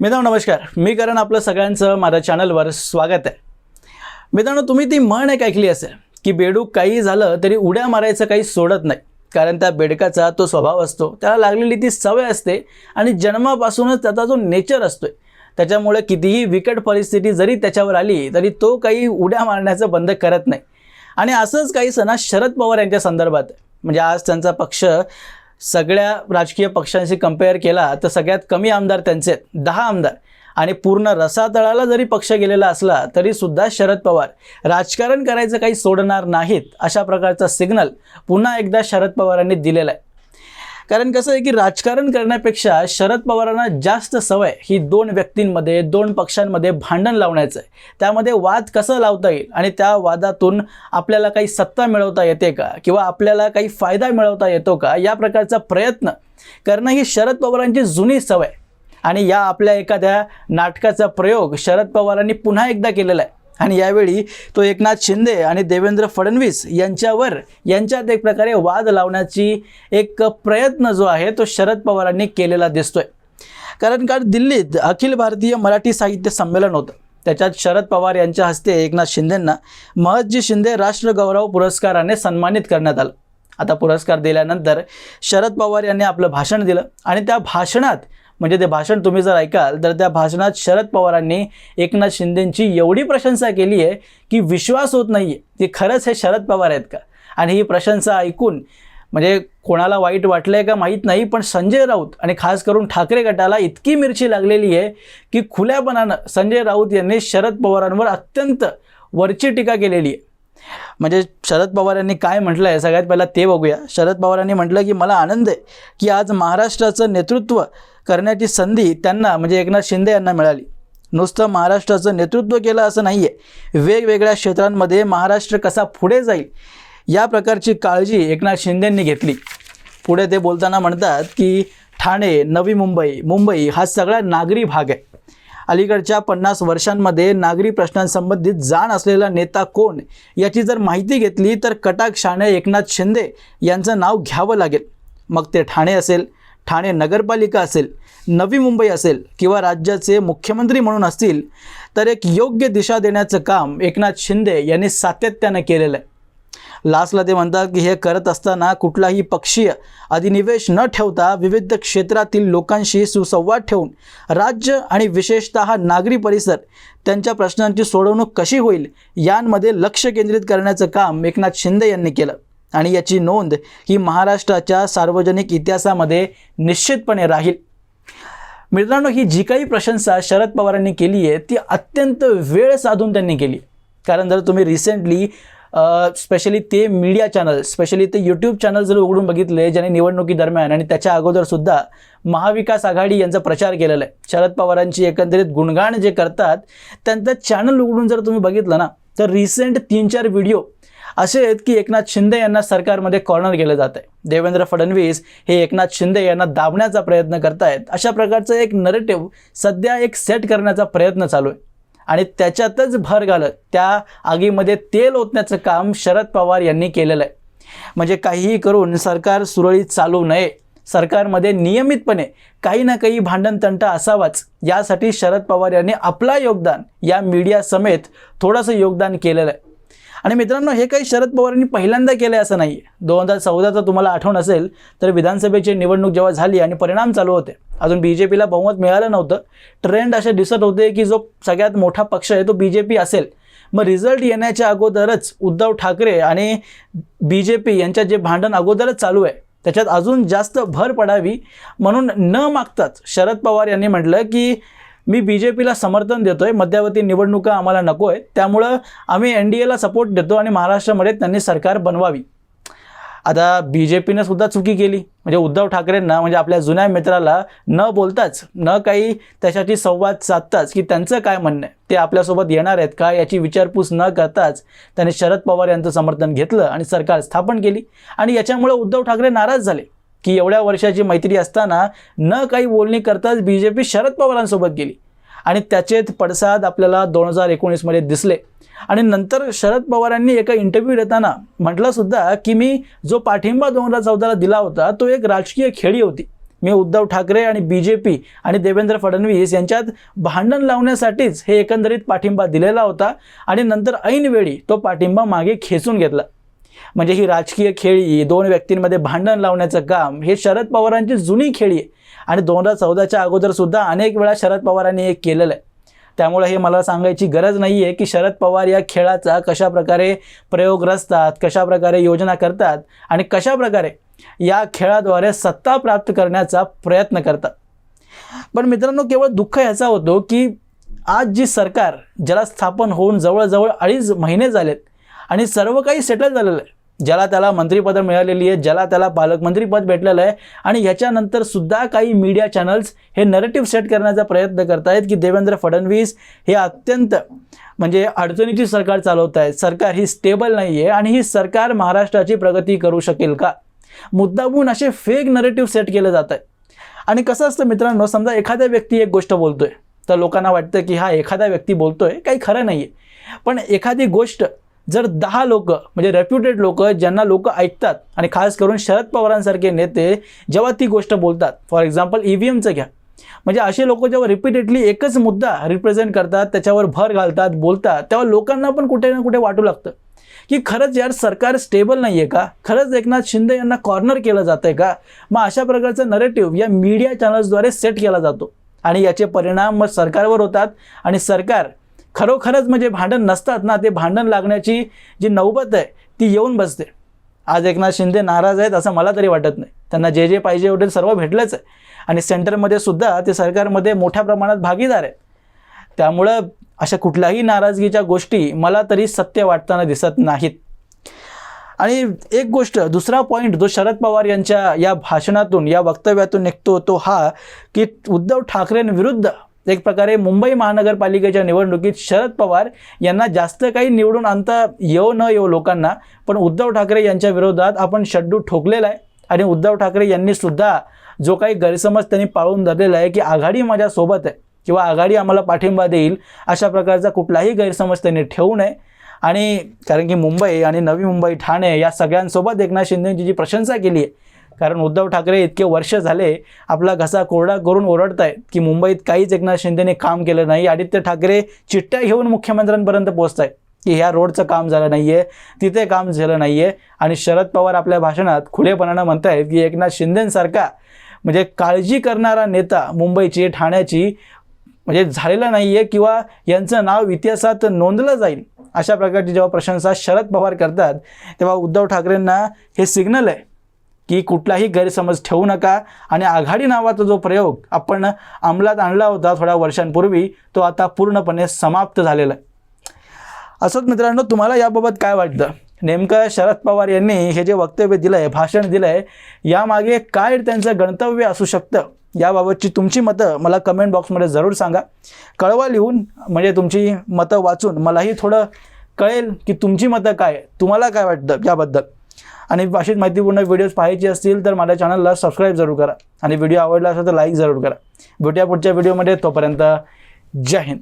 मित्रांनो नमस्कार. मी करण आपलं सगळ्यांचं माझ्या चॅनलवर स्वागत आहे. मित्रांनो तुम्ही ती म्हण एक ऐकली असेल की बेडूक काही झालं तरी उड्या मारायचं काही सोडत नाही. कारण त्या बेडकाचा तो स्वभाव असतो त्याला लागलेली ती सवय असते आणि जन्मापासूनच त्याचा जो नेचर असतोय त्याच्यामुळे कितीही विकट परिस्थिती जरी त्याच्यावर आली तरी तो काही उड्या मारण्याचं बंद करत नाही. आणि असंच काही सणा शरद पवार यांच्या संदर्भात म्हणजे आज त्यांचा पक्ष सगळ्या राजकीय पक्षांशी कंपेअर केला तर सगळ्यात कमी आमदार त्यांचे आहेत, दहा आमदार. आणि पूर्ण रसातळाला जरी पक्ष गेलेला असला तरी सुद्धा शरद पवार. राजकारण करायचं काही सोडणार नाहीत अशा प्रकारचा सिग्नल पुन्हा एकदा शरद पवारांनी दिलेला आहे. कारण कसं आहे की राजकारण करण्यापेक्षा शरद पवारांना जास्त सवय ही दोन व्यक्तींमध्ये दोन पक्षांमध्ये भांडण लावण्याचं आहे. त्यामध्ये वाद कसं लावता येईल आणि त्या वादातून आपल्याला काही सत्ता मिळवता येते का किंवा आपल्याला काही फायदा मिळवता येतो का या प्रकारचा प्रयत्न करणं ही शरद पवारांची जुनी सवय. आणि या आपल्या एखाद्या नाटकाचा प्रयोग शरद पवारांनी पुन्हा एकदा केलेला आहे. आणि यावेळी तो एकनाथ शिंदे आणि देवेंद्र फडणवीस यांच्यावर यांच्यात एक प्रकारे वाद लावण्याची एक प्रयत्न जो आहे तो शरद पवारांनी केलेला दिसतोय. कारण काल दिल्लीत अखिल भारतीय मराठी साहित्य संमेलन होतं. त्याच्यात शरद पवार यांच्या हस्ते एकनाथ शिंदेंना महतजी शिंदे राष्ट्रगौरव पुरस्काराने सन्मानित करण्यात आलं. आता पुरस्कार दिल्यानंतर शरद पवार यांनी आपलं भाषण दिलं आणि त्या भाषणात म्हणजे ते भाषण तुम्ही जर ऐकाल तर त्या भाषणात शरद पवारांनी एकनाथ शिंदेंची एवढी प्रशंसा केली आहे की विश्वास होत नाही आहे की खरंच हे शरद पवार आहेत का? आणि ही प्रशंसा ऐकून म्हणजे कोणाला वाईट वाटलं आहे का माहीत नाही पण संजय राऊत आणि खास करून ठाकरे गटाला इतकी मिरची लागलेली आहे की खुल्यापणानं संजय राऊत यांनी शरद पवारांवर अत्यंत वरची टीका केलेली आहे. म्हणजे शरद पवार यांनी काय म्हटलं आहे सगळ्यात पहिला ते बघूया. शरद पवार यांनी म्हटलं की मला आनंद आहे की आज महाराष्ट्राचं नेतृत्व करण्याची संधी त्यांना म्हणजे एकनाथ शिंदे यांना मिळाली. नुसतं महाराष्ट्राचं नेतृत्व केलं असं नाही आहे वेगवेगळ्या क्षेत्रांमध्ये महाराष्ट्र कसा पुढे जाईल या प्रकारची काळजी एकनाथ शिंदेंनी घेतली. पुढे ते बोलताना म्हणतात की ठाणे नवी मुंबई मुंबई हा सगळा नागरी भाग आहे. अलीकडच्या पन्नास वर्षांमध्ये नागरी प्रश्नांसंबंधित जाण असलेला नेता कोण याची जर माहिती घेतली तर कटाक्षाने एकनाथ शिंदे यांचं नाव घ्यावं लागेल. मग ते ठाणे असेल ठाणे नगरपालिका असेल नवी मुंबई असेल किंवा राज्याचे मुख्यमंत्री म्हणून असतील तर एक योग्य दिशा देण्याचं काम एकनाथ शिंदे यांनी सातत्यानं केलेलं आहे. लास्टला ते म्हणतात की हे करत असताना कुठलाही पक्षीय अधिनिवेश न ठेवता विविध क्षेत्रातील लोकांशी सुसंवाद ठेवून राज्य आणि विशेषतः नागरी परिसर त्यांच्या प्रश्नांची सोडवणूक कशी होईल यांमध्ये लक्ष केंद्रित करण्याचं काम एकनाथ शिंदे यांनी केलं. आणि याची नोंद ही महाराष्ट्राच्या सार्वजनिक इतिहासामध्ये निश्चितपणे राहील. मित्रांनो ही जी काही प्रशंसा शरद पवारांनी केली आहे ती अत्यंत वेळ साधून त्यांनी केली. कारण जर तुम्ही रिसेंटली स्पेशली ते मीडिया चॅनल स्पेशली ते यूट्यूब चॅनल जर उघडून बघितले ज्याने निवडणुकीदरम्यान आणि त्याच्या अगोदरसुद्धा महाविकास आघाडी यांचा प्रचार केलेला आहे. शरद पवारांची एकंदरीत गुणगाण जे करतात त्यांचं चॅनल उघडून जर तुम्ही बघितलं ना तर रिसेंट तीन चार व्हिडिओ असे आहेत की एकनाथ शिंदे यांना सरकारमध्ये कॉर्नर केलं जात आहे. देवेंद्र फडणवीस हे एकनाथ शिंदे यांना दाबण्याचा प्रयत्न करतायत. अशा प्रकारचं एक नरेटिव्ह सध्या एक सेट करण्याचा प्रयत्न चालू आहे. आणि त्याच्यातच भर घालत. त्या आगीमध्ये तेल ओतण्याचं काम शरद पवार यांनी केलेलं आहे. म्हणजे काहीही करून सरकार सुरळीत चालू नये. सरकारमध्ये नियमितपणे काही ना काही भांडणतंट असावाच. यासाठी शरद पवार यांनी आपला योगदान या मीडिया समेत थोडंसं योगदान केलेलं आहे. आणि मित्रांनो हे काही शरद पवारांनी पहिल्यांदा केलं आहे असं नाही. दोन हजार चौदाचं तुम्हाला आठवण असेल तर विधानसभेची निवडणूक जेव्हा झाली आणि परिणाम चालू होते अजून बी जे पीला बहुमत मिळालं नव्हतं. ट्रेंड असे दिसत होते की जो सगळ्यात मोठा पक्ष आहे तो बी जे पी असेल. मग रिझल्ट येण्याच्या अगोदरच उद्धव ठाकरे आणि बी जे पी यांच्यात जे भांडण अगोदरच चालू आहे त्याच्यात अजून जास्त भर पडावी म्हणून न मागताच शरद पवार यांनी म्हटलं की मी बी जे पीला समर्थन देतो आहे मध्यावधी निवडणुका आम्हाला नको आहे त्यामुळं आम्ही एन डी एला सपोर्ट देतो आणि महाराष्ट्रामध्ये त्यांनी सरकार बनवावी. आता बी जे पीनं सुद्धा चुकी केली. म्हणजे उद्धव ठाकरेंना म्हणजे आपल्या जुन्या मित्राला न बोलताच न काही त्याच्याशी संवाद साधताच की त्यांचं काय म्हणणं आहे? ते आपल्यासोबत येणार आहेत का? याची विचारपूस न करताच त्यांनी शरद पवार यांचं समर्थन घेतलं आणि सरकार स्थापन केली. आणि याच्यामुळे उद्धव ठाकरे नाराज झाले. की एवढ्या वर्षाची मैत्री असताना न काही बोलणी करताच बी जे पी शरद पवारांसोबत गेली. आणि त्याचेच पडसाद आपल्याला दोन हजार एकोणीसमध्ये दिसले. आणि नंतर शरद पवारांनी एका इंटरव्ह्यू देताना म्हटलंसुद्धा की मी जो पाठिंबा दोन हजार चौदाला दिला होता तो एक राजकीय खेळी होती. मी उद्धव ठाकरे आणि बी जे पी आणि देवेंद्र फडणवीस यांच्यात भांडण लावण्यासाठीच हे एकंदरीत पाठिंबा दिलेला होता आणि नंतर ऐनवेळी तो पाठिंबा मागे खेचून घेतला. म्हणजे ही राजकीय खेळी दोन व्यक्तींमध्ये भांडण लावण्याचं काम हे शरद पवारांची जुनी खेळी आहे आणि दोन हजार चौदाच्या अगोदरसुद्धा अनेक वेळा शरद पवारांनी हे केलेलं आहे. त्यामुळे हे मला सांगायची गरज नाही आहे की शरद पवार या खेळाचा कशा प्रकारे प्रयोग रचतात कशा प्रकारे योजना करतात आणि कशा प्रकारे या खेळाद्वारे सत्ता प्राप्त करण्याचा प्रयत्न करतात. पण मित्रांनो केवळ दुःख ह्याचा होतो की आज जी सरकार ज्याला स्थापन होऊन जवळजवळ अडीच महिने झालेत आणि सर्व काही सेटल झालेलं आहे. ज्याला त्याला मंत्रिपदं मिळालेली आहे ज्याला त्याला पालकमंत्रीपद भेटलेलं आहे आणि ह्याच्यानंतर सुद्धा काही मीडिया चॅनल्स हे नरेटिव्ह सेट करण्याचा प्रयत्न करत आहेत की देवेंद्र फडणवीस हे अत्यंत म्हणजे अडचणीची सरकार चालवत आहेत सरकार ही स्टेबल नाही आहे आणि ही सरकार महाराष्ट्राची प्रगती करू शकेल का? मुद्दामून असे फेक नरेटिव्ह सेट केले जात आहे आणि कसं असतं मित्रांनो समजा एखाद्या व्यक्ती एक गोष्ट बोलतोय तर लोकांना वाटतं की हा एखादा व्यक्ती बोलतोय काही खरं नाही आहे पण एखादी गोष्ट जर दहा लोक म्हणजे रेप्युटेड लोक ज्यांना लोक ऐकतात आणि खास करून शरद पवारांसारखे नेते जेव्हा ती गोष्ट बोलतात फॉर एक्झाम्पल ई व्ही एमचं घ्या. म्हणजे असे लोक जेव्हा रिपीटेडली एकच मुद्दा रिप्रेझेंट करतात त्याच्यावर भर घालतात बोलतात तेव्हा लोकांना पण कुठे ना कुठे वाटू लागतं. की खरंच यार सरकार स्टेबल नाही आहे का? खरंच एकनाथ शिंदे यांना कॉर्नर केलं जातं आहे का? मग अशा प्रकारचं नरेटिव्ह या मीडिया चॅनल्सद्वारे सेट केला जातो. आणि याचे परिणाम मग सरकारवर होतात आणि सरकार खरोखरच म्हणजे भांडण नसतात ना ते भांडण लागण्याची जी नौबत आहे ती येऊन बसते. आज एकनाथ शिंदे नाराज आहेत असं मला तरी वाटत नाही. त्यांना जे जे पाहिजे होते सर्व भेटलंच आहे. आणि सेंटरमध्ये सुद्धा ते सरकारमध्ये मोठ्या प्रमाणात भागीदार आहेत. त्यामुळं अशा कुठल्याही नाराजगीच्या गोष्टी मला तरी सत्य वाटताना दिसत नाहीत. आणि एक गोष्ट दुसरा पॉईंट जो शरद पवार यांच्या या भाषणातून या वक्तव्यातून निघतो तो हा की उद्धव ठाकरेंविरुद्ध एक प्रकारे मुंबई महानगरपालिकेच्या निवडणुकीत शरद पवार यांना जास्त काही निवडून आणता येऊ न येऊ लोकांना पण उद्धव ठाकरे यांच्या विरोधात आपण शड्डू ठोकलेला आहे. आणि उद्धव ठाकरे यांनी सुद्धा जो काही गैरसमज त्यांनी पाळून धरलेला आहे की आघाडी माझ्यासोबत आहे किंवा आघाडी आम्हाला पाठिंबा देईल अशा प्रकारचा कुठलाही गैरसमज त्यांनी ठेवू नये. आणि कारण की मुंबई आणि नवी मुंबई ठाणे या सगळ्यांसोबत एकनाथ शिंदेची जी प्रशंसा केली आहे कारण उद्धव ठाकरे इतके वर्ष झाले आपला घसा कोरडा करून ओरडत आहेत की मुंबईत काहीच एकनाथ शिंदेने काम केलं नाही. आदित्य ठाकरे चिठ्ठ्या घेऊन मुख्यमंत्र्यांपर्यंत पोहोचत आहेत की ह्या रोडचं काम झालं नाही आहे तिथे काम झालं नाही आहे आणि शरद पवार आपल्या भाषणात खुलेपणानं म्हणत आहेत की एकनाथ शिंदेसारखा म्हणजे काळजी करणारा नेता मुंबईची ठाण्याची म्हणजे झालेला नाही आहे किंवा यांचं नाव इतिहासात नोंदलं जाईल अशा प्रकारची जेव्हा प्रशंसा शरद पवार करतात तेव्हा उद्धव ठाकरेंना हे सिग्नल आहे. की कुठलाही गैरसमज ठेवू नका. आणि आघाडी नावाचा जो प्रयोग आपण अंमलात आणला होता थोड्या वर्षांपूर्वी तो आता पूर्णपणे समाप्त झालेला आहे. असंच मित्रांनो तुम्हाला याबाबत काय वाटतं? नेमकं शरद पवार यांनी हे जे वक्तव्य दिलं आहे भाषण दिलं आहे यामागे काय त्यांचं गणतव्य असू शकतं? याबाबतची तुमची मतं मला कमेंट बॉक्समध्ये जरूर सांगा. कळवा लिहून म्हणजे तुमची मतं वाचून मलाही थोडं कळेल की तुमची मतं काय तुम्हाला काय वाटतं याबद्दल? आणि अशीच माहितीपूर्ण व्हिडिओज पाहायची असतील तर माझ्या चॅनलला सबस्क्राईब जरूर करा. आणि व्हिडिओ आवडला असेल तर लाईक जरूर करा. भेटूया पुढच्या व्हिडिओमध्ये तोपर्यंत जय हिंद.